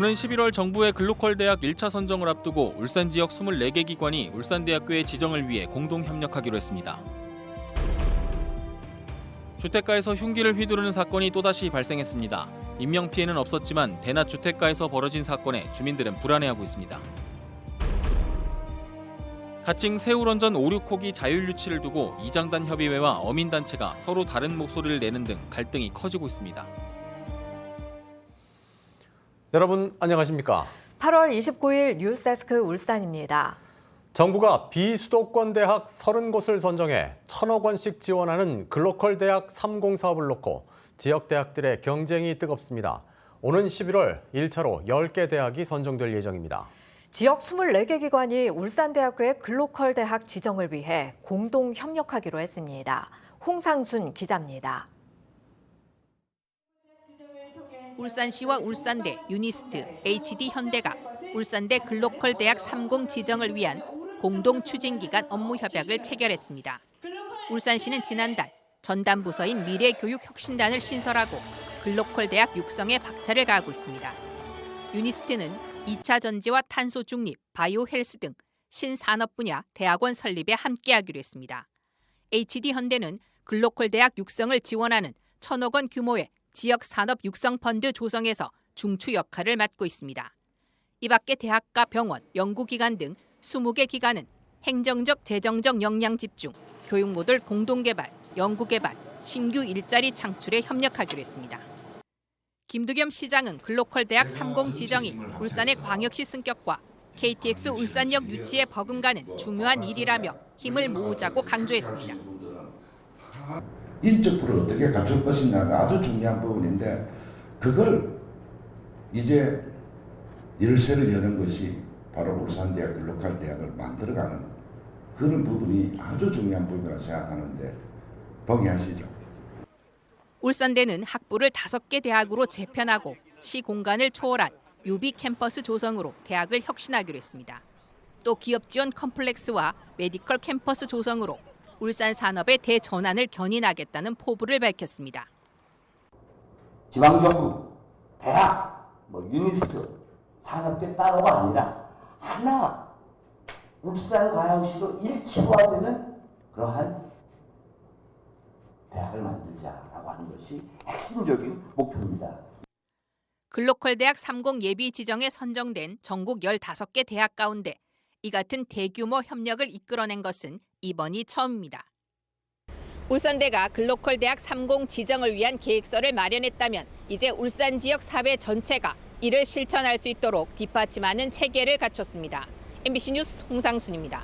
오는 11월 정부의 글로컬 대학 1차 선정을 앞두고 울산 지역 24개 기관이 울산대학교의 지정을 위해 공동 협력하기로 했습니다. 주택가에서 흉기를 휘두르는 사건이 또다시 발생했습니다. 인명 피해는 없었지만 대낮 주택가에서 벌어진 사건에 주민들은 불안해하고 있습니다. 가칭 세월원전 5, 6호기 자율 유치를 두고 이장단 협의회와 어민단체가 서로 다른 목소리를 내는 등 갈등이 커지고 있습니다. 여러분 안녕하십니까? 8월 29일 뉴스데스크 울산입니다. 정부가 비수도권 대학 30곳을 선정해 천억 원씩 지원하는 글로컬 대학 3공 사업을 놓고 지역 대학들의 경쟁이 뜨겁습니다. 오는 11월 1차로 10개 대학이 선정될 예정입니다. 지역 24개 기관이 울산대학교의 글로컬 대학 지정을 위해 공동 협력하기로 했습니다. 홍상순 기자입니다. 울산시와 울산대, 유니스트, HD 현대가 울산대 글로컬 대학 30 지정을 위한 공동 추진기간 업무 협약을 체결했습니다. 울산시는 지난달 전담 부서인 미래교육혁신단을 신설하고 글로컬 대학 육성에 박차를 가하고 있습니다. 유니스트는 2차 전지와 탄소 중립, 바이오 헬스 등 신산업 분야 대학원 설립에 함께하기로 했습니다. HD 현대는 글로컬 대학 육성을 지원하는 천억 원 규모의 지역 산업 육성 펀드 조성에서 중추 역할을 맡고 있습니다. 이 밖에 대학과 병원, 연구기관 등 20개 기관은 행정적, 재정적 역량 집중, 교육 모델 공동 개발, 연구 개발, 신규 일자리 창출에 협력하기로 했습니다. 김두겸 시장은 글로컬 대학 30 지정이 울산의 광역시 승격과 KTX 울산역 유치에 버금가는 중요한 일이라며 힘을 모으자고 강조했습니다. 인적 풀을 어떻게 갖출 것이냐가 아주 중요한 부분인데 그걸 이제 열쇠를 여는 것이 바로 울산대학 글로컬 대학을 만들어가는 그런 부분이 아주 중요한 부분이라고 생각하는데 동의하시죠? 울산대는 학부를 다섯 개 대학으로 재편하고 시 공간을 초월한 유비 캠퍼스 조성으로 대학을 혁신하기로 했습니다. 또 기업 지원 컴플렉스와 메디컬 캠퍼스 조성으로 울산 산업의 대전환을 견인하겠다는 포부를 밝혔습니다. 지방정부, 대학, 뭐 유니스트, 산업계 따로가 아니라 하나 울산 광역시로 일체화되는 그러한 대학을 만들자라고 하는 것이 핵심적인 목표입니다. 글로컬 대학 30 예비 지정에 선정된 전국 15개 대학 가운데 이 같은 대규모 협력을 이끌어낸 것은 이번이 처음입니다. 울산대가 글로컬 대학 30 지정을 위한 계획서를 마련했다면 이제 울산 지역 사회 전체가 이를 실천할 수 있도록 뒷받침하는 체계를 갖췄습니다. MBC 뉴스 홍상순입니다.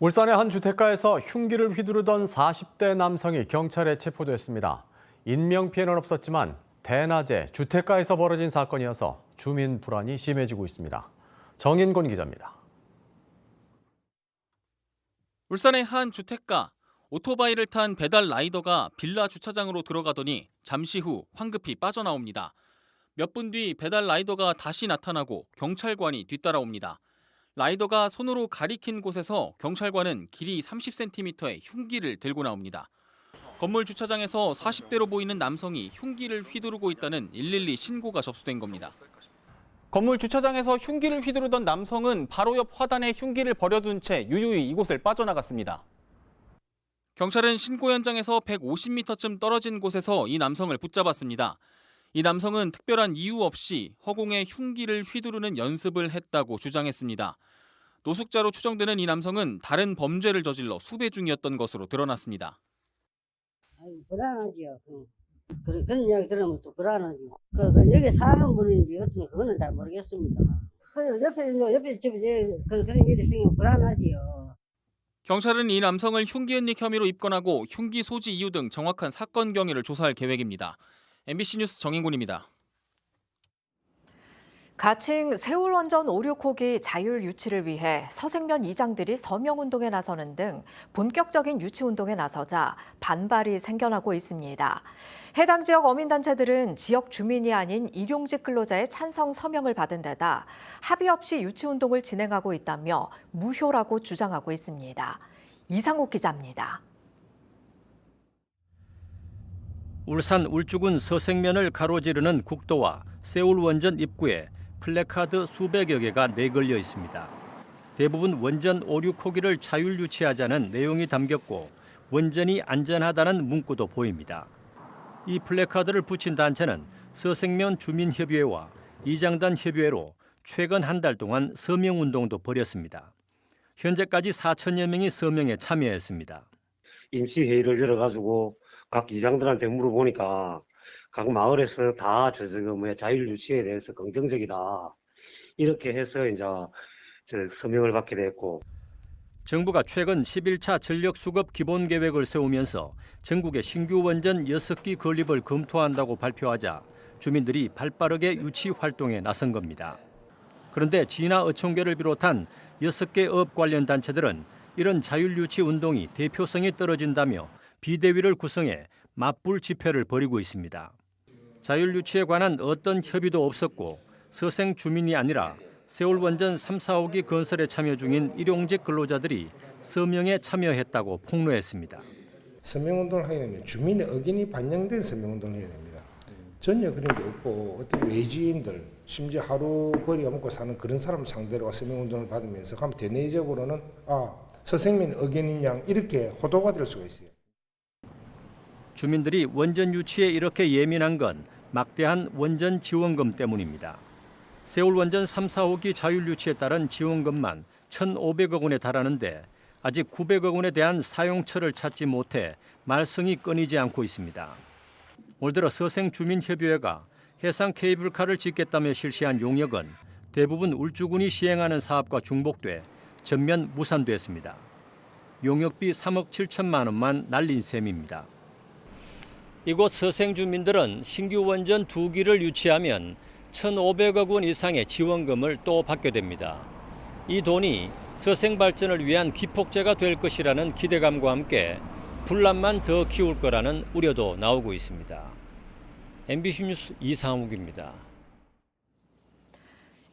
울산의 한 주택가에서 흉기를 휘두르던 40대 남성이 경찰에 체포됐습니다. 인명 피해는 없었지만 대낮에 주택가에서 벌어진 사건이어서 주민 불안이 심해지고 있습니다. 정인곤 기자입니다. 울산의 한 주택가 오토바이를 탄 배달 라이더가 빌라 주차장으로 들어가더니 잠시 후 황급히 빠져나옵니다. 몇 분 뒤 배달 라이더가 다시 나타나고 경찰관이 뒤따라옵니다. 라이더가 손으로 가리킨 곳에서 경찰관은 길이 30cm의 흉기를 들고 나옵니다. 건물 주차장에서 40대로 보이는 남성이 흉기를 휘두르고 있다는 112 신고가 접수된 겁니다. 건물 주차장에서 흉기를 휘두르던 남성은 바로 옆 화단에 흉기를 버려둔 채 유유히 이곳을 빠져나갔습니다. 경찰은 신고 현장에서 150m쯤 떨어진 곳에서 이 남성을 붙잡았습니다. 이 남성은 특별한 이유 없이 허공에 흉기를 휘두르는 연습을 했다고 주장했습니다. 노숙자로 추정되는 이 남성은 다른 범죄를 저질러 수배 중이었던 것으로 드러났습니다. 아유, 불안하지요. 그, 그런, 그런 이야기 들으면 또 불안하죠. 그, 그 여기 사는 분인지 어떤 그거는 잘 모르겠습니다. 그 옆에 옆에 좀 이제 그, 그런 일이 있으면 불안하지요. 경찰은 이 남성을 흉기 은닉 혐의로 입건하고 흉기 소지 이유 등 정확한 사건 경위를 조사할 계획입니다. MBC 뉴스 정인곤입니다. 가칭 세월원전 5, 6호기 자율 유치를 위해 서생면 이장들이 서명운동에 나서는 등 본격적인 유치운동에 나서자 반발이 생겨나고 있습니다. 해당 지역 어민단체들은 지역 주민이 아닌 일용직 근로자의 찬성 서명을 받은 데다 합의 없이 유치운동을 진행하고 있다며 무효라고 주장하고 있습니다. 이상욱 기자입니다. 울산 울주군 서생면을 가로지르는 국도와 세울 원전 입구에 플래카드 수백여 개가 내걸려 있습니다. 대부분 원전 오류 코기를 자율 유치하자는 내용이 담겼고 원전이 안전하다는 문구도 보입니다. 이 플래카드를 붙인 단체는 서생면 주민협의회와 이장단 협의회로 최근 한 달 동안 서명 운동도 벌였습니다. 현재까지 4천여 명이 서명에 참여했습니다. 임시 회의를 열어가지고 각 이장들한테 물어보니까 각 마을에서 다 저거 뭐야 자율 유치에 대해서 긍정적이다 이렇게 해서 이제 저 서명을 받게 됐고 정부가 최근 11차 전력 수급 기본 계획을 세우면서 전국에 신규 원전 6기 건립을 검토한다고 발표하자 주민들이 발빠르게 유치 활동에 나선 겁니다. 그런데 진화 어촌계를 비롯한 6개 업 관련 단체들은 이런 자율 유치 운동이 대표성이 떨어진다며 비대위를 구성해 맞불 집회를 벌이고 있습니다. 자율 유치에 관한 어떤 협의도 없었고 서생 주민이 아니라 세월 원전 3, 4호기 건설에 참여 중인 일용직 근로자들이 서명에 참여했다고 폭로했습니다. 서명운동을 하게 되면 주민의 의견이 반영된 서명운동을 해야 됩니다. 전혀 그런 게 없고 어떤 외지인들 심지어 하루 벌이가 먹고 사는 그런 사람 상대로 서명운동을 받으면서 가면 대내적으로는 아 서생민 의견인 양 이렇게 호도가 될 수가 있어요. 주민들이 원전 유치에 이렇게 예민한 건 막대한 원전 지원금 때문입니다. 세월 원전 3, 4호기 자율 유치에 따른 지원금만 1,500억 원에 달하는데 아직 900억 원에 대한 사용처를 찾지 못해 말썽이 끊이지 않고 있습니다. 올 들어 서생 주민협의회가 해상 케이블카를 짓겠다며 실시한 용역은 대부분 울주군이 시행하는 사업과 중복돼 전면 무산됐습니다. 용역비 3억 7천만 원만 날린 셈입니다. 이곳 서생 주민들은 신규 원전 두 기를 유치하면 1,500억 원 이상의 지원금을 또 받게 됩니다. 이 돈이 서생 발전을 위한 기폭제가 될 것이라는 기대감과 함께 분란만 더 키울 거라는 우려도 나오고 있습니다. MBC 뉴스 이상욱입니다.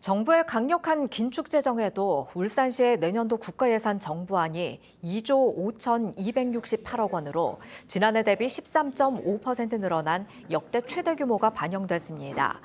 정부의 강력한 긴축 재정에도 울산시의 내년도 국가예산 정부안이 2조 5,268억 원으로 지난해 대비 13.5% 늘어난 역대 최대 규모가 반영됐습니다.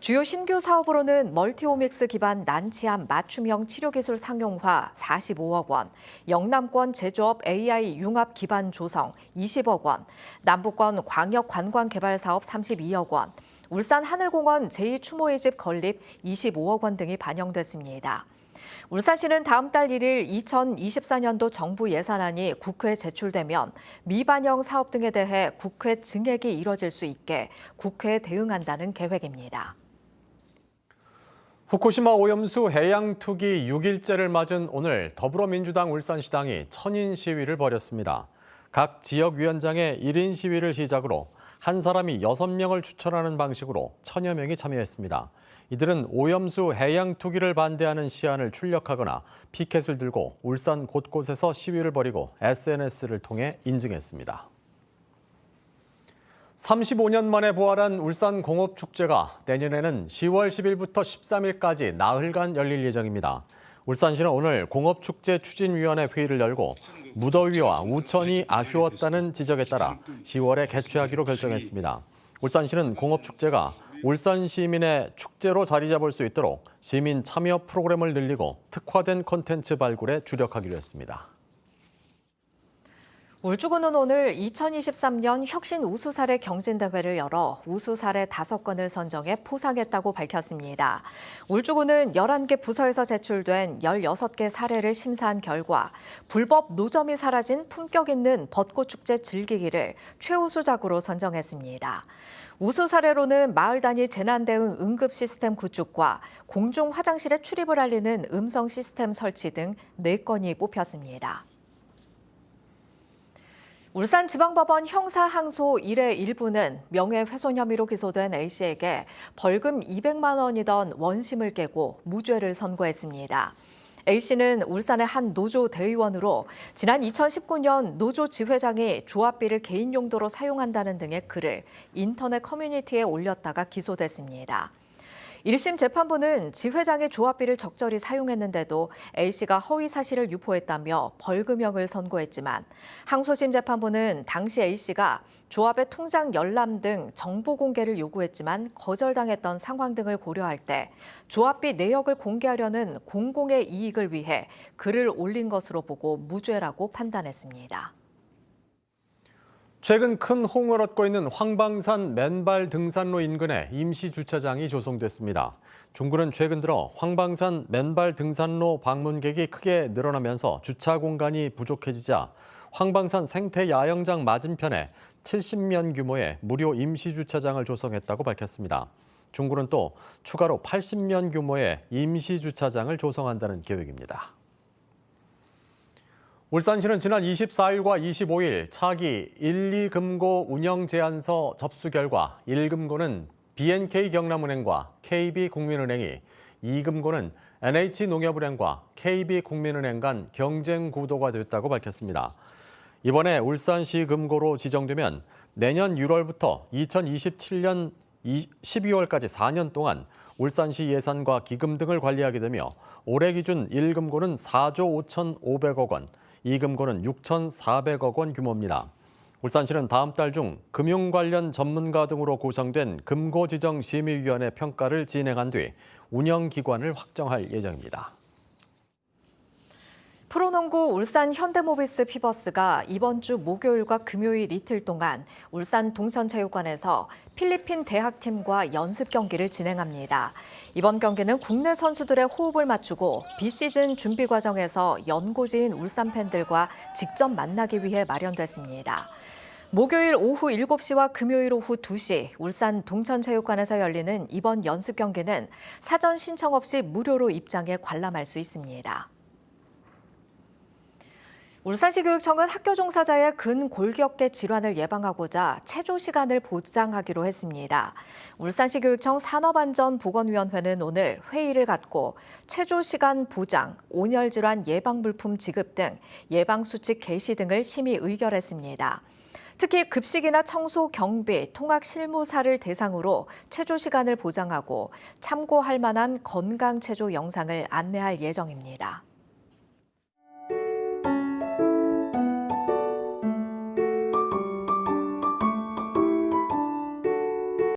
주요 신규 사업으로는 멀티오믹스 기반 난치암 맞춤형 치료기술 상용화 45억 원, 영남권 제조업 AI 융합 기반 조성 20억 원, 남부권 광역 관광 개발 사업 32억 원, 울산 하늘공원 제2추모의 집 건립 25억 원 등이 반영됐습니다. 울산시는 다음 달 1일 2024년도 정부 예산안이 국회에 제출되면 미반영 사업 등에 대해 국회 증액이 이뤄질 수 있게 국회에 대응한다는 계획입니다. 후쿠시마 오염수 해양 투기 6일째를 맞은 오늘 더불어민주당 울산시당이 천인 시위를 벌였습니다. 각 지역 위원장의 1인 시위를 시작으로 한 사람이 6명을 추천하는 방식으로 천여 명이 참여했습니다. 이들은 오염수 해양 투기를 반대하는 시안을 출력하거나 피켓을 들고 울산 곳곳에서 시위를 벌이고 SNS를 통해 인증했습니다. 35년 만에 부활한 울산 공업축제가 내년에는 10월 10일부터 13일까지 나흘간 열릴 예정입니다. 울산시는 오늘 공업축제 추진위원회 회의를 열고 무더위와 우천이 아쉬웠다는 지적에 따라 10월에 개최하기로 결정했습니다. 울산시는 공업축제가 울산 시민의 축제로 자리 잡을 수 있도록 시민 참여 프로그램을 늘리고 특화된 콘텐츠 발굴에 주력하기로 했습니다. 울주군은 오늘 2023년 혁신 우수 사례 경진대회를 열어 우수 사례 5건을 선정해 포상했다고 밝혔습니다. 울주군은 11개 부서에서 제출된 16개 사례를 심사한 결과 불법 노점이 사라진 품격 있는 벚꽃축제 즐기기를 최우수작으로 선정했습니다. 우수 사례로는 마을 단위 재난 대응 응급 시스템 구축과 공중 화장실의 출입을 알리는 음성 시스템 설치 등 4건이 뽑혔습니다. 울산지방법원 형사항소 1회 1부는 명예훼손 혐의로 기소된 A씨에게 벌금 200만 원이던 원심을 깨고 무죄를 선고했습니다. A씨는 울산의 한 노조 대의원으로 지난 2019년 노조 지회장이 조합비를 개인 용도로 사용한다는 등의 글을 인터넷 커뮤니티에 올렸다가 기소됐습니다. 1심 재판부는 지 회장의 조합비를 적절히 사용했는데도 A씨가 허위 사실을 유포했다며 벌금형을 선고했지만 항소심 재판부는 당시 A씨가 조합의 통장 열람 등 정보 공개를 요구했지만 거절당했던 상황 등을 고려할 때 조합비 내역을 공개하려는 공공의 이익을 위해 글을 올린 것으로 보고 무죄라고 판단했습니다. 최근 큰 호응을 얻고 있는 황방산 맨발 등산로 인근에 임시 주차장이 조성됐습니다. 중구는 최근 들어 황방산 맨발 등산로 방문객이 크게 늘어나면서 주차 공간이 부족해지자 황방산 생태 야영장 맞은편에 70면 규모의 무료 임시 주차장을 조성했다고 밝혔습니다. 중구는 또 추가로 80면 규모의 임시 주차장을 조성한다는 계획입니다. 울산시는 지난 24일과 25일 차기 1, 2금고 운영 제안서 접수 결과 1금고는 BNK 경남은행과 KB국민은행이 2금고는 NH농협은행과 KB국민은행 간 경쟁 구도가 됐다고 밝혔습니다. 이번에 울산시 금고로 지정되면 내년 6월부터 2027년 12월까지 4년 동안 울산시 예산과 기금 등을 관리하게 되며 올해 기준 1금고는 4조 5,500억 원, 2금고는 6,400억 원 규모입니다. 울산시는 다음 달 중 금융 관련 전문가 등으로 구성된 금고 지정 심의위원회 평가를 진행한 뒤 운영 기관을 확정할 예정입니다. 프로농구 울산 현대모비스 피버스가 이번 주 목요일과 금요일 이틀 동안 울산 동천체육관에서 필리핀 대학팀과 연습 경기를 진행합니다. 이번 경기는 국내 선수들의 호흡을 맞추고 비시즌 준비 과정에서 연고지인 울산 팬들과 직접 만나기 위해 마련됐습니다. 목요일 오후 7시와 금요일 오후 2시 울산 동천체육관에서 열리는 이번 연습 경기는 사전 신청 없이 무료로 입장해 관람할 수 있습니다. 울산시 교육청은 학교 종사자의 근골격계 질환을 예방하고자 체조 시간을 보장하기로 했습니다. 울산시 교육청 산업안전보건위원회는 오늘 회의를 갖고 체조 시간 보장, 온열 질환 예방 물품 지급 등 예방 수칙 개시 등을 심의 의결했습니다. 특히 급식이나 청소, 경비, 통학 실무사를 대상으로 체조 시간을 보장하고 참고할 만한 건강 체조 영상을 안내할 예정입니다.